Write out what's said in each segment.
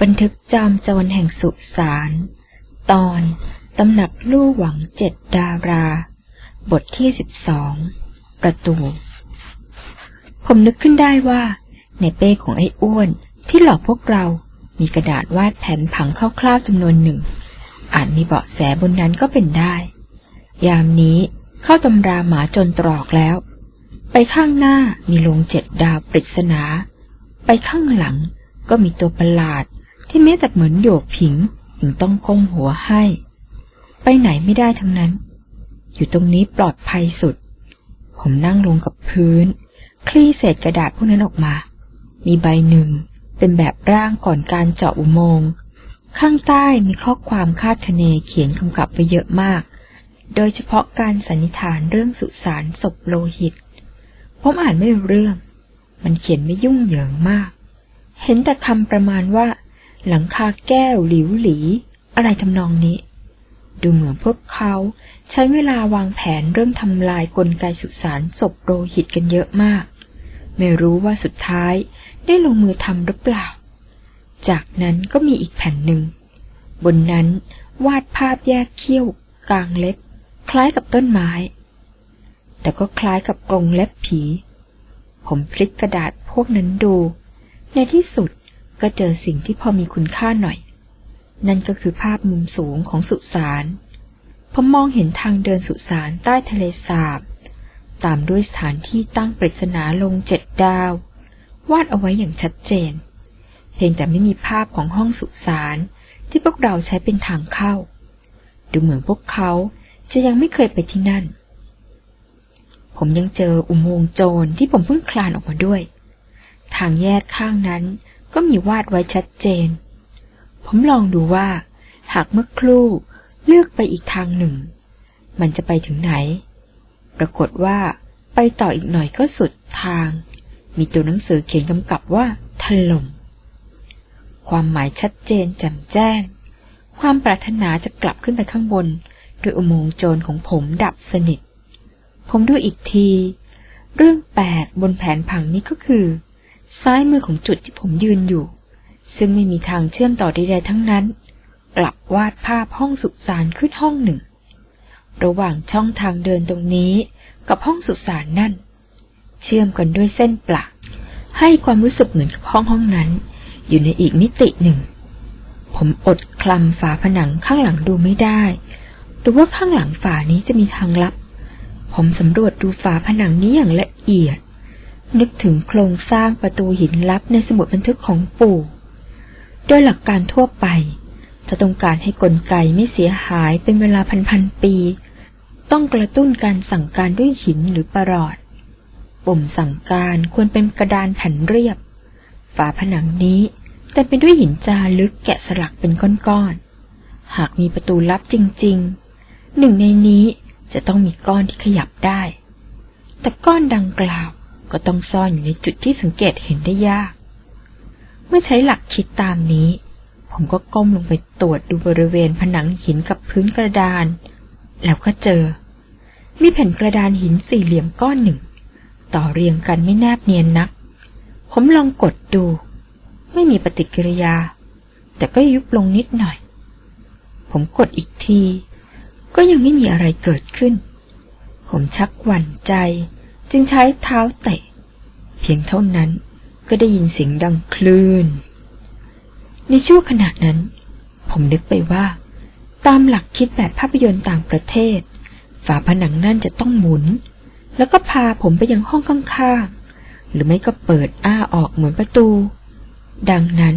บันทึกจามโจรแห่งสุสาน ตอนตำหนักลู่หวังเจ็ดดารา บทที่สิบสองประตู ผมนึกขึ้นได้ว่า ในเป้ของไอ้อ้วนที่หลอกพวกเรามีกระดาษวาดแผนผังคร่าวๆจำนวนหนึ่ง อาจมีเบาะแสบนนั้นก็เป็นได้ ยามนี้เข้าตำราหมาจนตรอกแล้ว ไปข้างหน้ามีลงเจ็ดดาวปริศนา ไปข้างหลังก็มีตัวประหลาด ที่แม้แต่เหมือนโยกผิงยังต้องก้มหัวให้ ไปไหนไม่ได้ทั้งนั้น อยู่ตรงนี้ปลอดภัยสุด ผมนั่งลงกับพื้น คลี่เศษกระดาษพวกนั้นออกมา มีใบหนึ่งเป็นแบบร่างก่อนการเจาะอุโมงค์ข้างใต้มีข้อความคาดคะเนเขียนกำกับไว้เยอะมาก โดยเฉพาะการสันนิษฐานเรื่องสุสานศพโลหิต ผมอ่านไม่รู้เรื่อง มันเขียนไม่ยุ่งเหยิงมาก เห็นแต่คำประมาณว่า หลังคาแก้วหลิวหลี อะไรทำนองนี้ ดูเหมือนพวกเขาใช้เวลาวางแผนเรื่องทำลายกลไกสุสานศพโลหิตกันเยอะมาก ไม่รู้ว่าสุดท้ายได้ลงมือทำหรือเปล่า จากนั้นก็มีอีกแผ่นหนึ่ง บนนั้นวาดภาพแยกเขี้ยวกลางเล็บ คล้ายกับต้นไม้ แต่ก็คล้ายกับกรงเล็บผี ผมพลิกกระดาษพวกนั้นดู ในที่สุด ก็เจอสิ่งที่พอมีคุณค่าหน่อย นั่นก็คือภาพมุมสูงของสุสานผมมองเห็นทางเดินสุสานใต้ทะเลสาบ ตามด้วยสถานที่ตั้งปริศนาลงเจ็ดดาว วาดเอาไว้อย่างชัดเจน เพียงแต่ไม่มีภาพของห้องสุสานที่พวกเราใช้เป็นทางเข้า ดูเหมือนพวกเขาจะยังไม่เคยไปที่นั่น ผมยังเจออุโมงค์โจรที่ผมเพิ่งคลานออกมาด้วย ทางแยกข้างนั้น ก็มีวาดไว้ชัดเจน ผมลองดูว่า หากเมื่อครู่เลือกไปอีกทางหนึ่ง มันจะไปถึงไหน ปรากฏว่าไปต่ออีกหน่อยก็สุดทาง มีตัวหนังสือเขียนกำกับว่า ถล่ม ความหมายชัดเจนแจ่มแจ้ง ความปรารถนาจะกลับขึ้นไปข้างบนโดยอุโมงค์โจรของผมดับสนิท ผมดูอีกที เรื่องแปลกบนแผนผังนี้ก็คือ ซ้ายมือของจุดที่ผมยืนอยู่ ซึ่งไม่มีทางเชื่อมต่อใดๆทั้งนั้น กลับวาดภาพห้องสุสานขึ้นห้องหนึ่ง ระหว่างช่องทางเดินตรงนี้กับห้องสุสานนั่น เชื่อมกันด้วยเส้นปลักให้ความรู้สึกเหมือนกับห้องห้องนั้น อยู่ในอีกมิติหนึ่ง ผมอดคลำฝาผนังข้างหลังดูไม่ได้หรือว่าข้างหลังฝานี้จะมีทางลับ ผมสำรวจดูฝาผนังนี้อย่างละเอียด นึกถึงโครงสร้างประตูหินลับในสมุดบันทึกของปู่ โดยหลักการทั่วไป ถ้าต้องการให้กลไกไม่เสียหายเป็นเวลาพันๆปี ต้องกระตุ้นการสั่งการด้วยหินหรือประหลอด ปุ่มสั่งการควรเป็นกระดานแผ่นเรียบ ฝาผนังนี้แต่เป็นด้วยหินจารึกแกะสลักเป็นก้อนๆ หากมีประตูลับจริงๆ หนึ่งในนี้จะต้องมีก้อนที่ขยับได้ แต่ก้อนดังกล่าว ก็ต้องซ่อนอยู่ในจุดที่สังเกตเห็นได้ยาก เมื่อใช้หลักคิดตามนี้ ผมก็ก้มลงไปตรวจดูบริเวณผนังหินกับพื้นกระดาน แล้วก็เจอ มีแผ่นกระดานหินสี่เหลี่ยมก้อนหนึ่ง ต่อเรียงกันไม่แนบเนียนนัก ผมลองกดดู ไม่มีปฏิกิริยา แต่ก็ยุบลงนิดหน่อย ผมกดอีกที ก็ยังไม่มีอะไรเกิดขึ้น ผมชักหวั่นใจ จึงใช้เท้าเตะ เพียงเท่านั้นก็ได้ยินเสียงดังคลื่น ในช่วงขณะนั้น ผมนึกไปว่า ตามหลักคิดแบบภาพยนตร์ต่างประเทศ ฝาผนังนั่นจะต้องหมุน แล้วก็พาผมไปยังห้องข้างๆ หรือไม่ก็เปิดอ้าออกเหมือนประตู ดังนั้น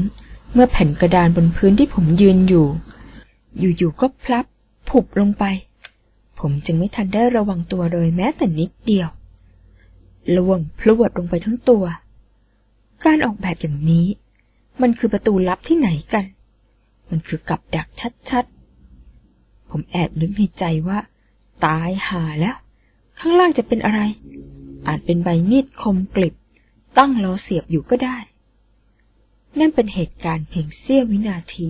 เมื่อแผ่นกระดานบนพื้นที่ผมยืนอยู่ อยู่ๆก็พลับผุบลงไป ผมจึงไม่ทันได้ระวังตัวเลยแม้แต่นิดเดียว ล่วงพลวดลงไปทั้งตัว การออกแบบอย่างนี้ มันคือประตูลับที่ไหนกัน มันคือกับดักชัดๆ ผมแอบนึกในใจว่า ตายหาแล้ว ข้างล่างจะเป็นอะไร อาจเป็นใบมีดคมกลิบ ตั้งล้อเสียบอยู่ก็ได้ นั่นเป็นเหตุการณ์เพียงเสี้ยววินาที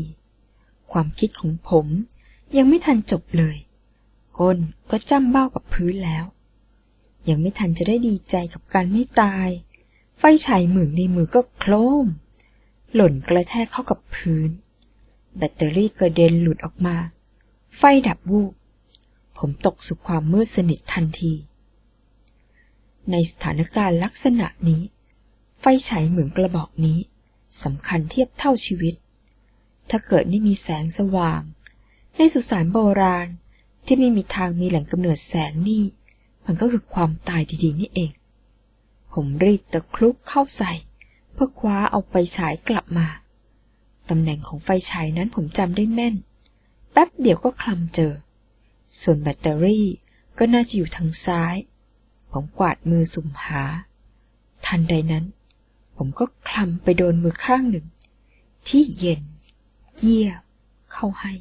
ความคิดของผมยังไม่ทันจบเลยก้นก็จ้ำเบ้ากับพื้นแล้ว ยังไม่ทันจะได้ดีใจกับการไม่ตาย ไฟฉายหมึงในมือก็โคลม หล่นกระแทกเข้ากับพื้น แบตเตอรี่กระเด็นหลุดออกมา ไฟดับวูบผมตกสู่ความมืดสนิททันที ในสถานการณ์ลักษณะนี้ ไฟฉายเหมือนกระบอกนี้สำคัญเทียบเท่าชีวิต ถ้าเกิดไม่มีแสงสว่าง ในสุสานโบราณที่ไม่มีทางมีแหล่งกำเนิดแสงนี่ มันก็คือความตายดีๆนี่เอง ผมรีบตะครุบเข้าใส่ เพื่อคว้าเอาไฟฉายกลับมา ตำแหน่งของไฟฉายนั้นผมจำได้แม่น แป๊บเดียวก็คลำเจอ ส่วนแบตเตอรี่ก็น่าจะอยู่ทางซ้าย ผมกวาดมือสุ่มหา ทันใดนั้น ผมก็คลำไปโดนมือข้างหนึ่ง ที่เย็น เยี่ยเข้าให้